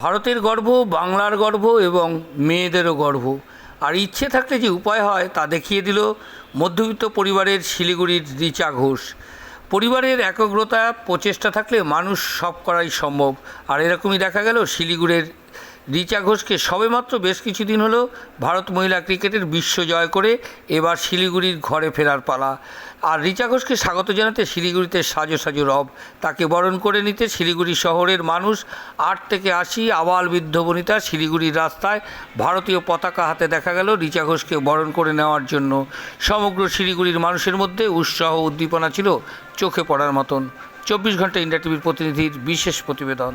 ভারতের গর্ব, বাংলার গর্ব এবং মেয়েদেরও গর্ব। আর ইচ্ছে থাকলে যে উপায় হয় তা দেখিয়ে দিল মধ্যবিত্ত পরিবারের শিলিগুড়ির রিচা ঘোষ। পরিবারের একগ্রতা, প্রচেষ্টা থাকলে মানুষ সব করাই সম্ভব। আর এরকমই দেখা গেল শিলিগুড়ির রিচা ঘোষকে সবেমাত্র বেশ কিছুদিন হলো ভারত মহিলা ক্রিকেটের বিশ্ব জয় করে এবার শিলিগুড়ির ঘরে ফেরার পালা। আর রিচা ঘোষকে স্বাগত জানাতে শিলিগুড়িতে সাজো সাজো রব। তাকে বরণ করে নিতে শিলিগুড়ি শহরের মানুষ আট থেকে আশি আবাল বৃদ্ধ বনিতা শিলিগুড়ির রাস্তায় ভারতীয় পতাকা হাতে দেখা গেল রিচা ঘোষকে বরণ করে নেওয়ার জন্য। সমগ্র শিলিগুড়ির মানুষের মধ্যে উৎসাহ উদ্দীপনা ছিল চোখে পড়ার মতন। চব্বিশ ঘণ্টা ইন্ডিয়া টিভির প্রতিনিধির বিশেষ প্রতিবেদন।